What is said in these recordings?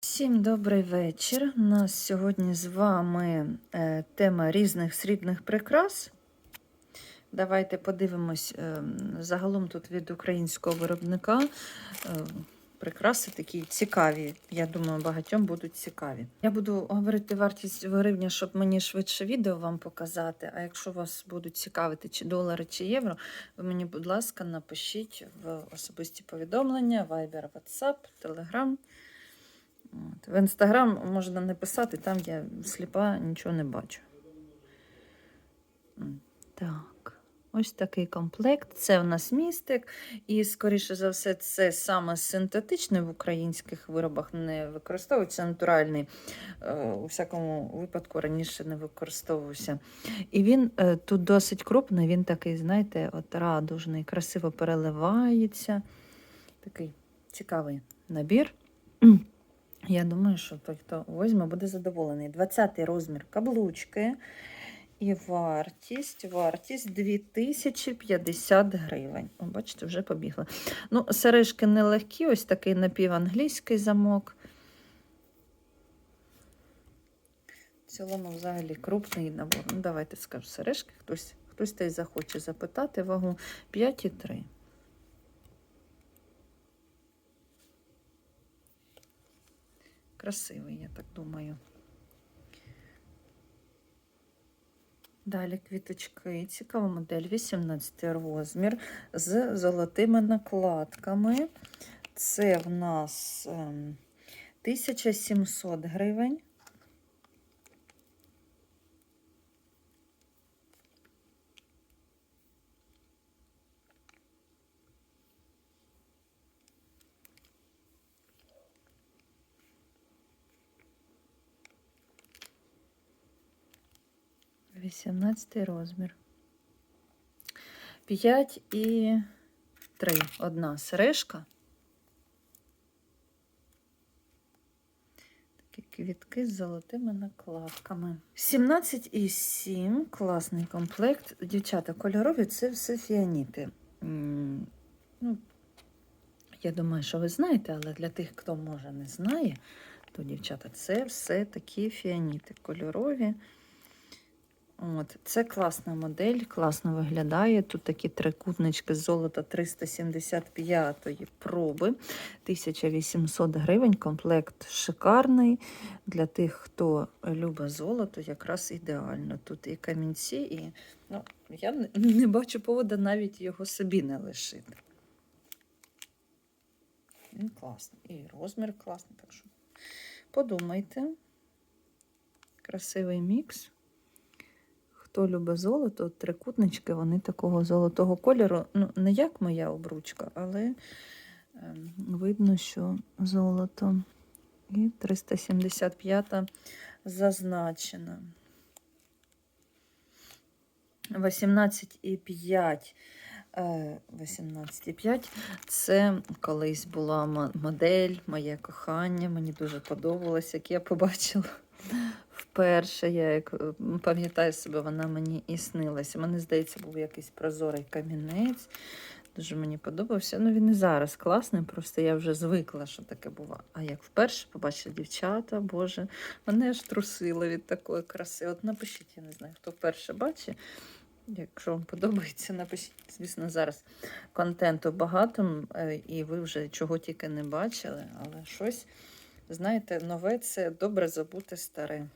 Всім добрий вечір. У нас сьогодні з вами е, тема різних срібних прикрас. Давайте подивимось е, загалом тут від українського виробника. е, Прикраси такі цікаві. Я думаю, багатьом будуть цікаві. Я буду говорити вартість в гривні, щоб мені швидше відео вам показати. А якщо вас будуть цікавити чи долари, чи євро, ви мені, будь ласка, напишіть в особисті повідомлення, Viber, WhatsApp, Telegram. От. В інстаграм можна не писати, там я сліпа, нічого не бачу. Так, ось такий комплект. Це у нас містик. І, скоріше за все, це саме синтетичний в українських виробах не використовується натуральний. Е, У всякому випадку раніше не використовувався. І він е, тут досить крупний, він такий, знаєте, от радужний, красиво переливається. Такий цікавий набір. Я думаю, що той, хто возьме, буде задоволений. 20 розмір каблучки. І вартість, вартість 2050 гривень. О, бачите, вже побігла. Ну, сережки нелегкі, ось такий напіванглійський замок. В цілому, взагалі, крупний набор. Ну, давайте скажу сережки. Хтось, хтось та захоче запитати вагу 5,3. Красивий, я так думаю. Далі квіточки. Цікава модель, 18 розмір з золотими накладками. Це в нас ем, 1700 гривень. Вісімнадцятий розмір. 5 і 3. Одна сережка. Такі квітки з золотими накладками. 17 і 7. Класний комплект. Дівчата, кольорові це все фіаніти. Ну, я думаю, що ви знаєте, але для тих, хто може не знає, то, дівчата, це все такі фіаніти кольорові. От, Це класна модель, класно виглядає. Тут такі трикутнички з золота 375-ї проби, 1800 гривень. Комплект шикарний. Для тих, хто любить золото, якраз ідеально. Тут і камінці, і ну, я не, бачу поводу навіть його собі не лишити. Він класний. І розмір класний. Так що подумайте. Красивий мікс. Хто любить золото, трикутнички, вони такого золотого кольору. Ну, не як моя обручка, але ем, видно, що золото. І 375 зазначена. 18,5. е, 18,5 це колись була модель, моє кохання. Мені дуже подобалось, як я побачила вперше. Я як е, пам'ятаю себе, вона мені і снилася. Мені здається, був якийсь прозорий камінець. Дуже мені подобався. Ну, він і зараз класний, просто я вже звикла, що таке буває. А як вперше побачила дівчата, Боже, мене аж трусило від такої краси. От напишіть, я не знаю, хто вперше бачить. Якщо вам подобається, напишіть. Звісно, зараз контенту багато, е, і ви вже чого тільки не бачили, але щось, знаєте, нове це добре забути старе.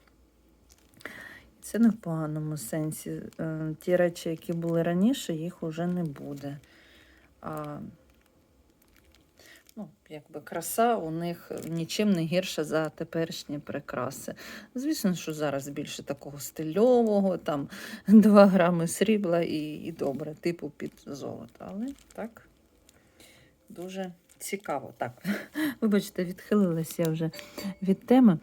Це не в поганому сенсі. Е, Ті речі, які були раніше, їх уже не буде. А, ну, якби краса у них нічим не гірша за теперішні прикраси. Звісно, що зараз більше такого стильового, там 2 грами срібла і, і добре, типу під золото. Але так, дуже цікаво. Так, вибачте, відхилилася я вже від теми.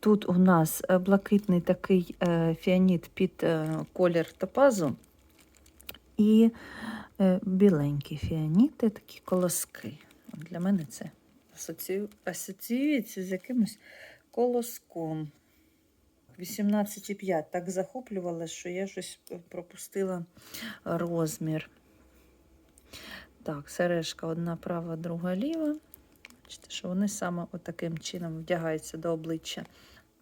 Тут у нас е, блакитний такий е, фіаніт під е, колір топазу і біленькі фіаніти, такі колоски. Для мене це асоціюється з якимось колоском. 18,5 так захоплювала, що я щось пропустила розмір. Так, сережка одна права, друга ліва. Бачите, що вони саме отаким чином вдягаються до обличчя.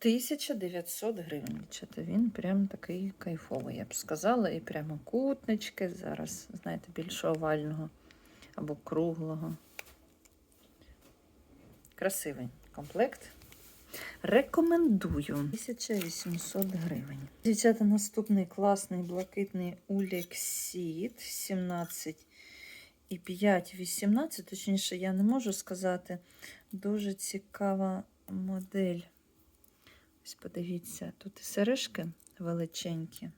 1900 гривень. Дівчата, він прям такий кайфовий, я б сказала. І прямо кутнички. Зараз, знаєте, більш овального або круглого. Красивий комплект. Рекомендую. 1800 гривень. Дівчата, наступний класний блакитний Улексіт 17 і 5, 18. Точніше, я не можу сказати. Дуже цікава модель. Ось подивіться, тут і сережки величенькі.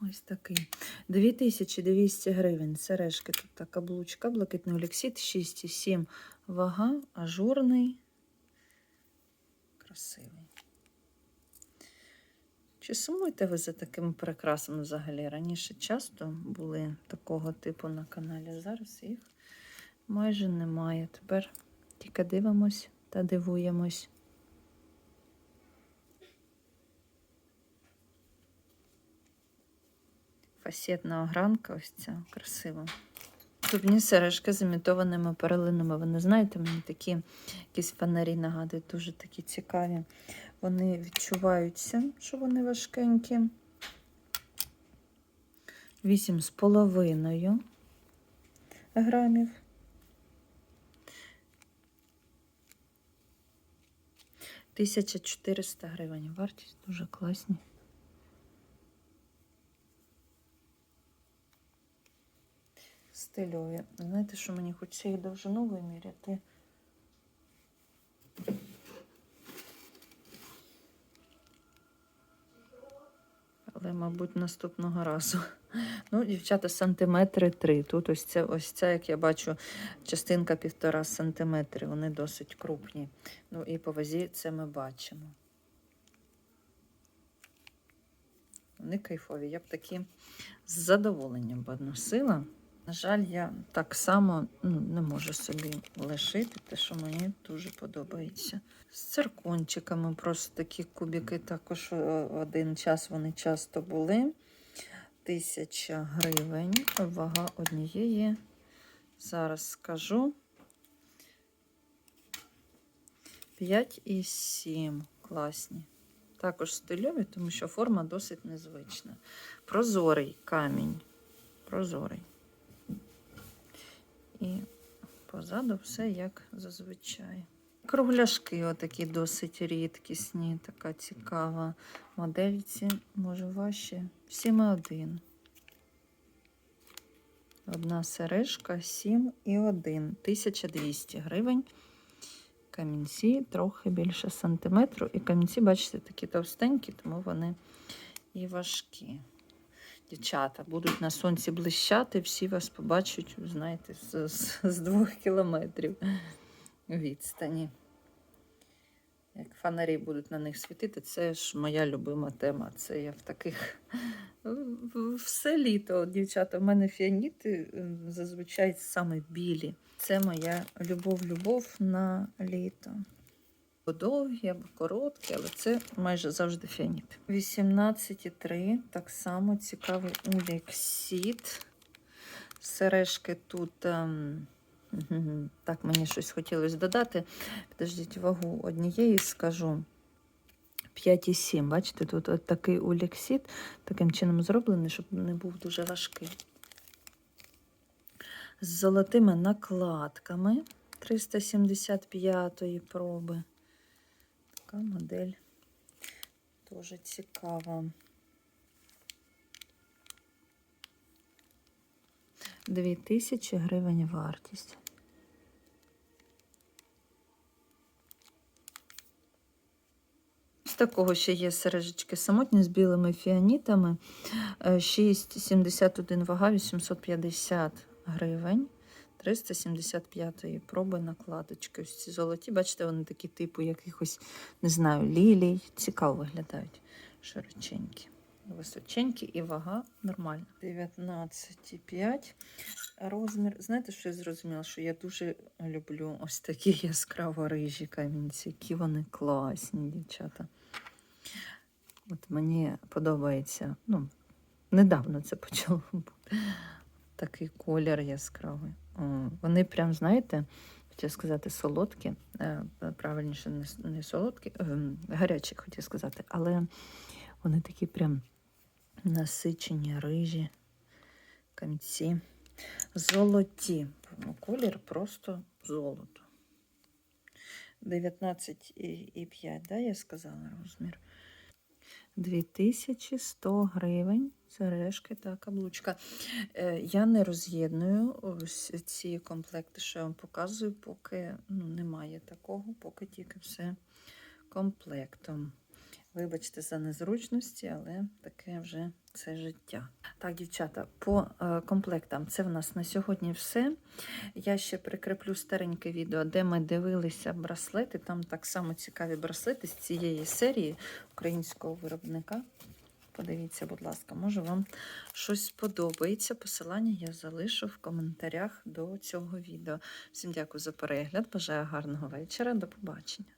Ось такий. 2200 гривень. Сережки. Тут така каблучка, блакитний олексіт, 6,7 вага, ажурний. Красивий. Чи сумуєте ви за такими прикрасами взагалі? Раніше часто були такого типу на каналі. Зараз їх майже немає. Тепер тільки дивимось та дивуємось. Фасетна огранка, ось ця красива. Зубні сережки з імітованими перлинами. Вони знаєте, мені такі якісь фонарі нагадують, дуже такі цікаві. Вони відчуваються, що вони важкенькі. Вісім з половиною грамів. Тисяча чотириста гривень. Вартість дуже класні. Стильові. Знаєте, що мені хочеться їх довжину виміряти? Але, мабуть, наступного разу. Ну, дівчата, сантиметри три. Тут ось це, ось ця, як я бачу, частинка півтора сантиметри. Вони досить крупні. Ну і по вазі це ми бачимо. Вони кайфові. Я б такі з задоволенням би носила. На жаль, я так само ну, не можу собі лишити, те, що мені дуже подобається. З циркончиками просто такі кубики також один час вони часто були. Тисяча гривень. Вага однієї. Зараз скажу. 5 і 7. Класні. Також стильові, тому що форма досить незвична. Прозорий камінь. Прозорий. І позаду все як зазвичай. Кругляшки отакі досить рідкісні, така цікава модельці, може важче. 7,1. Одна сережка 7 і 1. 1200 гривень. Камінці трохи більше сантиметру. І камінці, бачите, такі товстенькі, тому вони і важкі. Дівчата будуть на сонці блищати, всі вас побачать, знаєте, з, з, з двох кілометрів відстані. Як фонарі будуть на них світити, це ж моя любима тема. Це я в таких все літо. Дівчата, в мене фіаніти е, зазвичай саме білі. Це моя любов-любов на літо. Довгі, або короткі, але це майже завжди фіаніт. 18,3. Так само цікавий уліксіт. Сережки тут. ем, Так, мені щось хотілося додати. Підождіть вагу однієї скажу. 5,7. Бачите, тут от такий уліксіт таким чином зроблений, щоб не був дуже важкий. З золотими накладками 375 проби. Така модель дуже цікава. Дві тисячі гривень вартість. З такого ще є сережечки самотні з білими фіанітами. Е, 6,71 вага, 850 гривень. 375 проби накладочки. Ось ці золоті, бачите, вони такі типу якихось, не знаю, лілій. Цікаво виглядають. Широченькі, височенькі і вага нормальна. 19,5 розмір. Знаєте, що я зрозуміла? Що я дуже люблю ось такі яскраво рижі камінці, які вони класні, дівчата. От мені подобається, ну, недавно це почало бути. Такий колір яскравий. О, Вони прям, знаєте, хотів сказати, солодкі, е, правильніше, не, солодкі, ем, гарячі, хотів сказати, але вони такі прям насичені, рижі, камці, золоті. Ну, Колір просто золото. 19,5, да, я сказала розмір. 2100 гривень. Сережки та каблучка. Е, Я не роз'єдную ці комплекти, що я вам показую, поки ну, немає такого, поки тільки все комплектом. Вибачте за незручності, але таке вже це життя. Так, дівчата, по е, комплектам це в нас на сьогодні все. Я ще прикріплю стареньке відео, де ми дивилися браслети. Там так само цікаві браслети з цієї серії українського виробника. Подивіться, будь ласка, може вам щось сподобається. Посилання я залишу в коментарях до цього відео. Всім дякую за перегляд. Бажаю гарного вечора. До побачення.